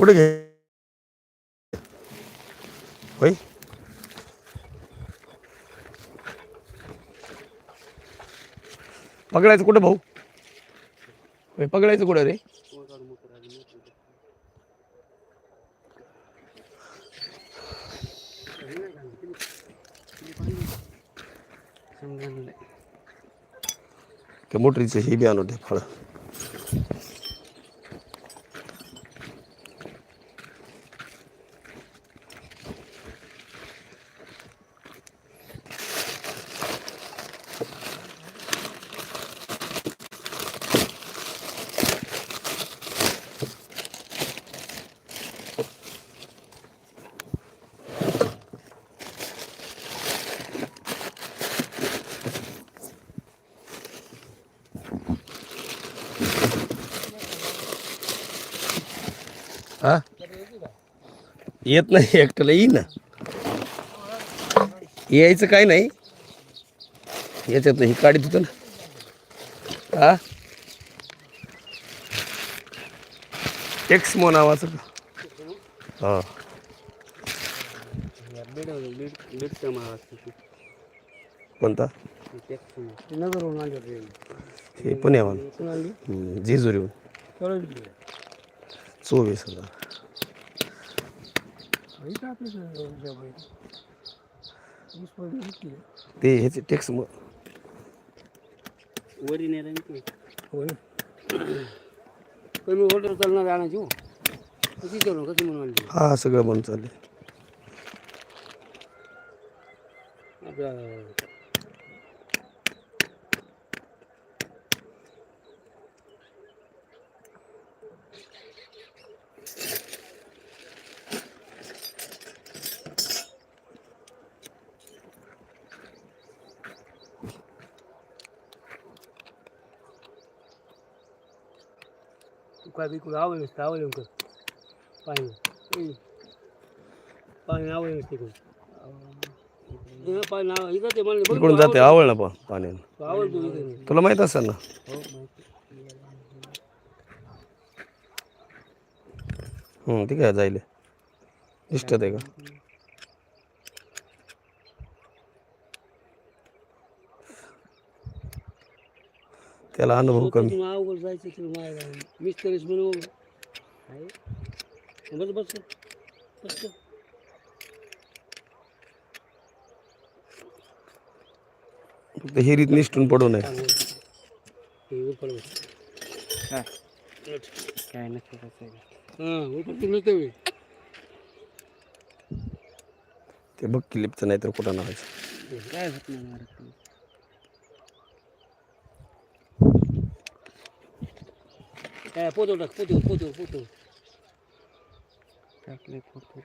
कुठे घे? होय. पकडायचं कुठं भाऊ? होय पकडायचं कुठं रे? त्या मोटरीचे हे बी आणू दे फळ. हा? येत नाही एकट्याला येईन ना. यायचं काय नाही. याच्यात नाही काढीत होतं ना. हा? टेक्समो नावाचं का? हा. कोणता? नगरहून हे पुण्याहून जेजुरीहून चोवीस हजार. ते ह्याचे टेक्स होय. कमी ऑर्डर करणार आणायची हो. कशी म्हणून हा सगळं बंद चालले बिलकुल आवड नसतं आवड कर पाणी. पाणी आवड नसते इकडे. इकडं पाणी आव- इकडं ते म्हणले, बघ इकडून जाते आवळ ना पा- पाण्यानं आवड- तू आवडतो इकडे. तुला माहीत असेल ना हो. हम्म, ते काय जायले दिसतात आहे का त्याला अनुभव कमी. अवघड जायचं म्हणून. बस बस फक्त हिरीत निष्ठून पडू नये. काय. ते बघ क्लिपचं नाही तर कुठं नावायचं काय होत नाही मारत. काय पोतो टाक पोतो पोतो पोतो टाकले पोतो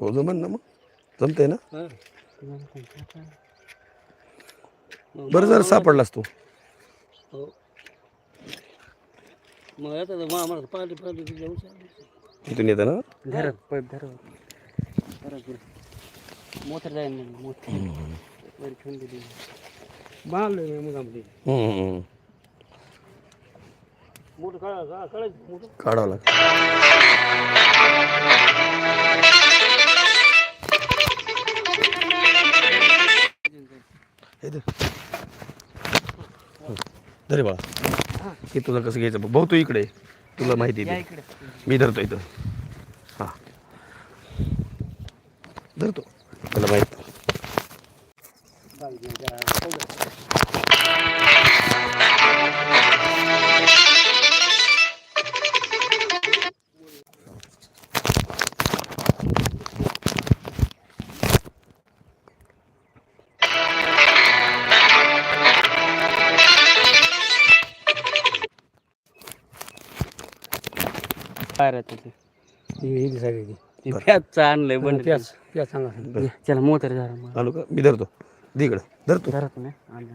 हो जमन ना मग. जमते ना? हां. बरं जर सापडलास तू. हो. मग आता मा मला पाठी पाठी जाऊ इथून येतं ना? धरत पैप धरत धरत मोटर जाईल मग मोटर वर ठेवून दिली. बांधलं मी मुलामध्ये. मोठं काढा का काढायचं मोठं काढावं लागतं हे धर. हं. धरे बाळा हे तुला कसं घ्यायचं बघ. भाऊ तू इकडे ये. तुला माहिती आहे ते. मी धरतो इथं हा धरतो तुला माहीत ही ती प्याजचं आणलंय बंद प्याज प्याज चांगला त्याला मोटर आलो का? मी धरतो. दे इकडं. धरतो घरात नाही आणलं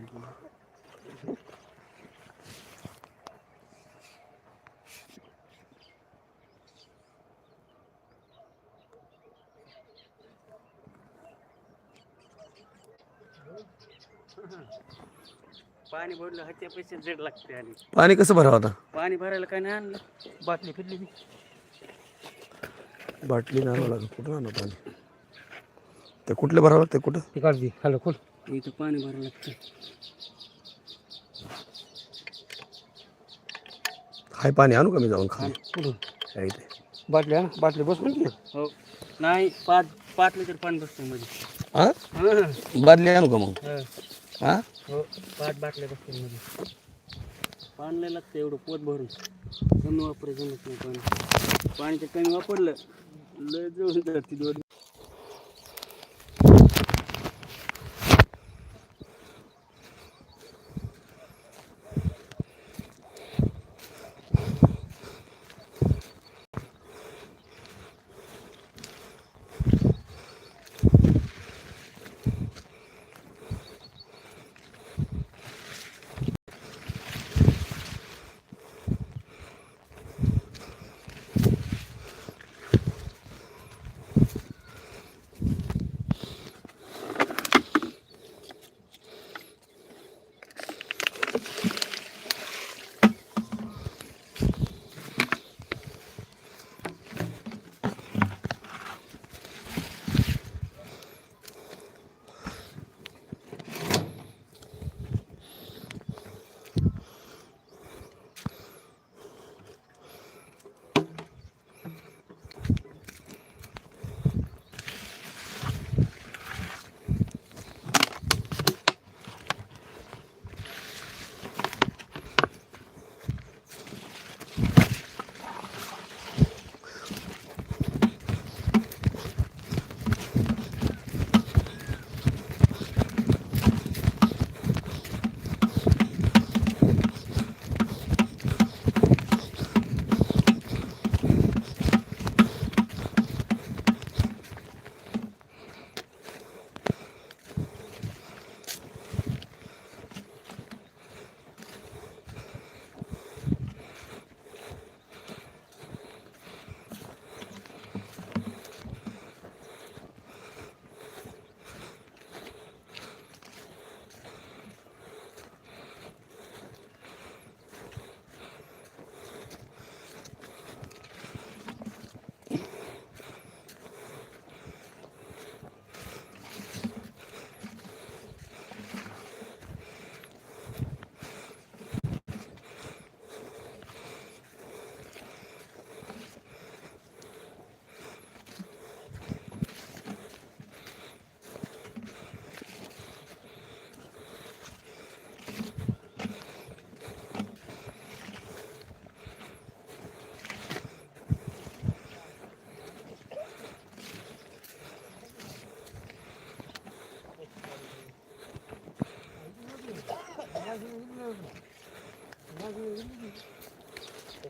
पाणी भरलं ह्याच्या पैसे जड लागते आणि. पाणी कसं भरावं आता? पाणी भरायला काय नाही आणलं. बाटली फिरली मी. बाटली नाही आणावं लागेल कुठं आणा पाणी? ते कुठले भरावं लागते? कुठं? ते काढ खाली. खोल इथं पाणी भरावं लागतं. हाय पाणी आणू का मी जाऊन खाली? कुठून? काय ते बाटली ना बाटली बस म्हणते हो. नाही पाच पाच लिटर पाणी बसतं मध्ये. हा? हां. बादली आणू का मग? हा. हो? पाच बाटल्या बसतील मध्ये. पाणी लागतं एवढं पोत भरून. कमी वापर जमत नाही पाणी. पाणी तर कमी वापरलं. Le dio el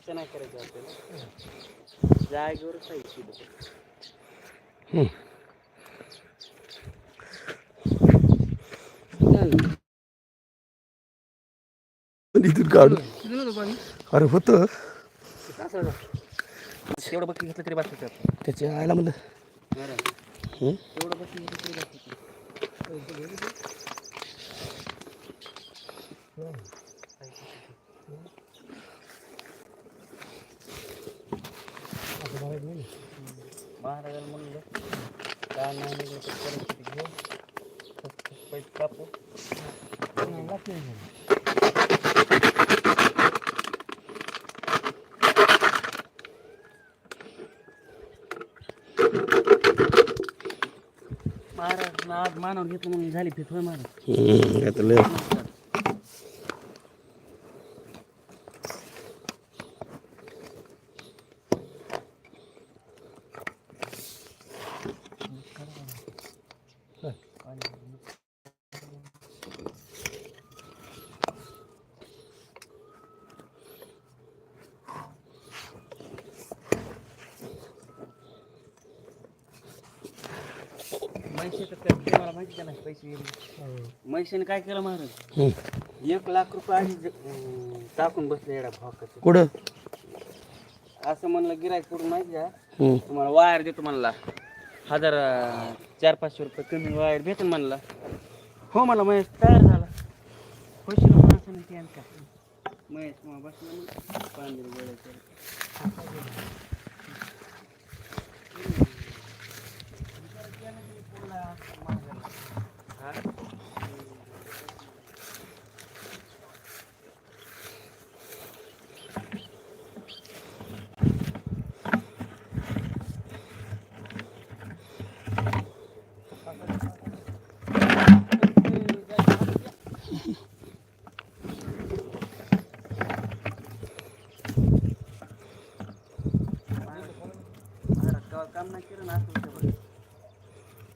तसं नाही करायचं आपल्याला. जागेवरच आहे हम्म. इथून काढू अरे होतं. तेवढं बघ घेतलं तरी बसत त्याच्या आयला म्हणलं? तेवढं बघ घेतलं तरी बसत महाराजाला म्हणलं काय नाही निघलं तर परिस्थिती घेऊ पैसे कापू महाराज आज मानव घेतलं म्हणून झाली फित होय महाराज. आता लय तुम्हाला माहिती का नाही पैसे गेले काय केलं महाराज. एक लाख रुपये आधी ज- टाकून बसले एडा भावाचं कुठं? असं म्हणलं गिरायक करून माहिती का हम्म. तुम्हाला वायर देतो म्हणला. हजार अं, चार पाचशे रुपये कमी वायर भेटून म्हणला. हो मला महेश तयार झाला. खुशी असं नाही का महेश मग बसला मग पांढरी गोळ्या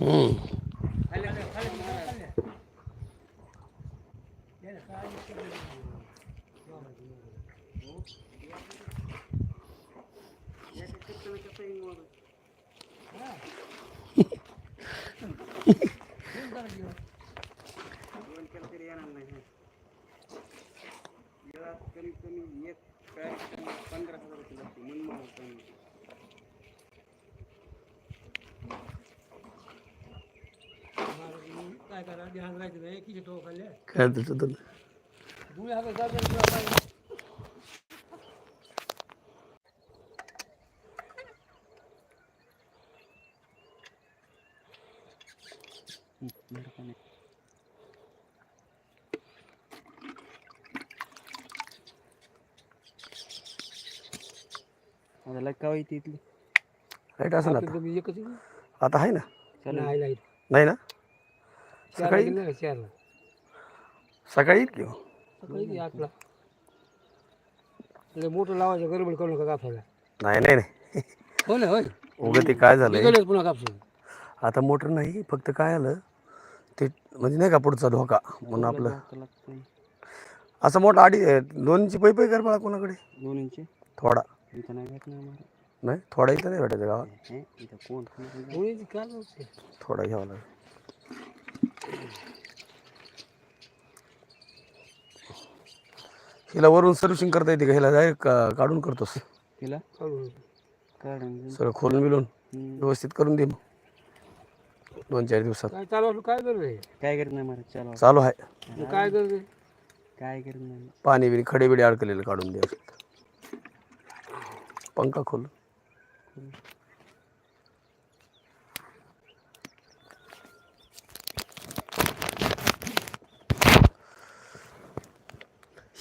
हं. याला कमीत कमी एक पॅक पंधरा हजार रुपये लागते मनमाड कमी. काय करा ध्यान राहायचं नाही किती टोक खाल्ले काय त्याचं तर धुळे हातात जातात इथली लाइट असं ना आता एकच आहे? आता आहे ना नाही ना सकाळी? गेली चारला सकाळी येईल की हो? सकाळी ती आठला. लय मोठं लावायचं गडबड करू नका कापसाला नाही नाही नाही. हो ना होय. उगं ते काय झालंय? इकडेच पुन्हा कापसाला आता मोटर नाही फक्त काय आलं ते म्हणजे नाही का पुढचा धोका म्हणून आपलं? असं मोठा आडी दोनची पै पै कर बाळा कोणाकडे? दोन इंची. थोडा. इथं नाही भेटणार आम्हाला नाही थोडा इथं नाही भेटायचं गावात. इथं कोण? थोडा घ्यावा लागेल. हिला वरून सर्व्हिसिंग करता येते का? हिला डायरेक्ट काढून करतोस? तिला काढून. सगळं खोलून बिलून. व्यवस्थित करून दे मग. दोन चार दिवसात. काय चालू काय गरज आहे काय करत नाही चालू चालू आहे. काय गरज आहे काय करत नाही पाणी बिणी खडे बिडे अडकलेलं काढून दे पंखा खोल.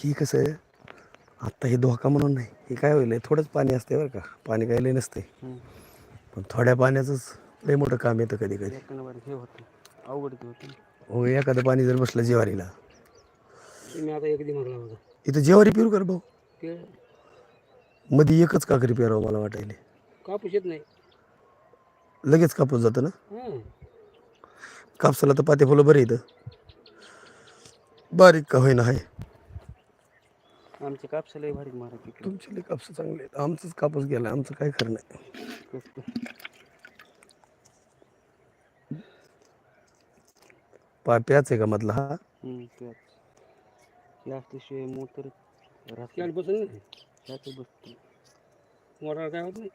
ही कसं आहे आत्ता हे धोका म्हणून नाही हे काय होईल थोडंच पाणी असते बरं का. पाणी काय लय नसते पण थोड्या पाण्याचंच लय मोठं काम येतं कधी कधी हे होतं. अवघड हो एखादं पाणी जर बसलं जेवारीला. मी आता एक इथं जेवारी पिरू कर भाऊ. ते मध्ये एकच काकरी पेरावं मला वाटायले. कापूस येत नाही. लगेच कापूस जातं ना? हां कापसाला तर पाते फुलं बरे इथं. बारीक का होईना आहे आमचे कापसाला भारी मारा पिकलं तुमचे लय कापूस चांगले आहेत. आमचंच कापूस गेला आमचं काय खरं नाही. पा प्याच आहे का मधला हा? असल्याशिवाय मोटर राहते बसून नाही बसते मोटर काय होत नाही.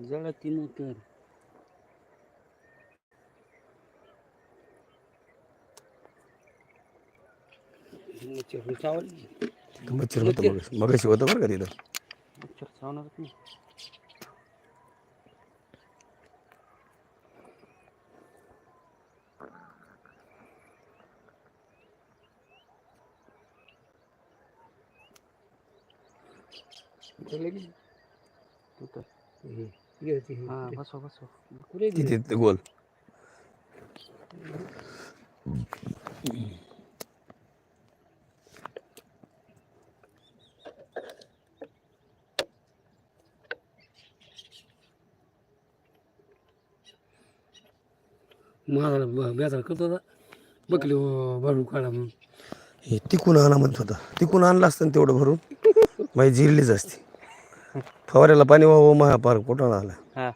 जळा ती मोटर. मच्छर चावली तिथं मच्छर होतं मग मगाशी होतं बरं का तिथं मच्छर चावणारच नाही हा बसव बसव कुठे तिथे ते गोल माझा बेजार करतो होता. बकली भरून काढा म्हणून. हे तिकून आणा म्हणत होता. तिकून आणलं असतं ना तेवढं भरून. माझी जिरलीच असती. फवाऱ्याला पाणी वाहू महा पार कुठं आला. हा.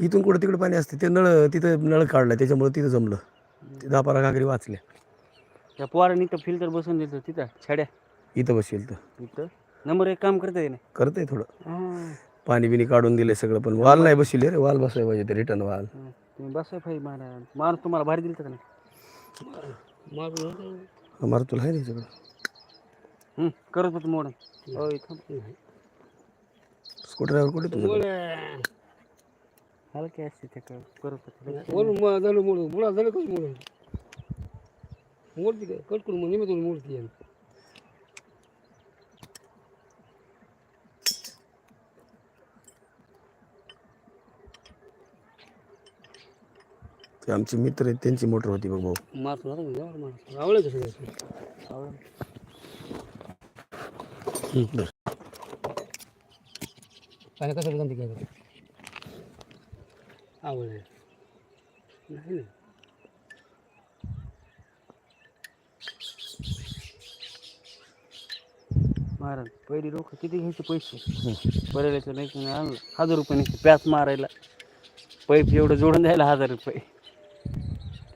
इथून कुठं तिकडे पाणी असते ते नळ तिथं नळ काढलं त्याच्यामुळे तिथं जमलं. ते दहा बारा घागरी वाचल्या. त्या पोरांनी तर फिल्टर बसून दिलं तिथं छड्या. इथं बसेल तर. इथं? नंबर एक काम करते ना करतंय थोडं. पाणी बिनी काढून दिले सगळं पण वाल नाही बसले रे वाल बसायला पाहिजे ते रिटर्न वाल. तुम्ही बसाय पाहिजे महाराज माणूस तुम्हाला भारी दिलं का नाही. आम्हाला तुला आहे नाही सगळं करत होतो मोड हो इथं स्कूटरवर कुठे तुझं. हलके असते ते कर- करत होतो. झालं मोड मुळा झालं कसं मोड मोडती काय कट करून मग निमित्त मोडती ते आमचे मित्र आहेत त्यांची मोटर होती बघ भाऊ. मारतो मारतो. धर. पाणी कसं नाही ना महाराज पहिली लोक किती घ्यायचे पैसे? बरेच नाही की आणलं. हजार रुपये नाही प्याच मारायला. पैप एवढं जोडून द्यायला हजार रुपये.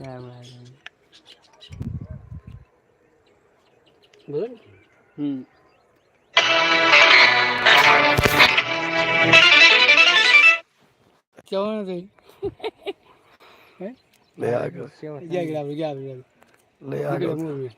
काय महाराज. बरं हं. जेवण जाईल लय आग शेवा घ्या घ्या घ्या घ्या लय आग इकडे मोड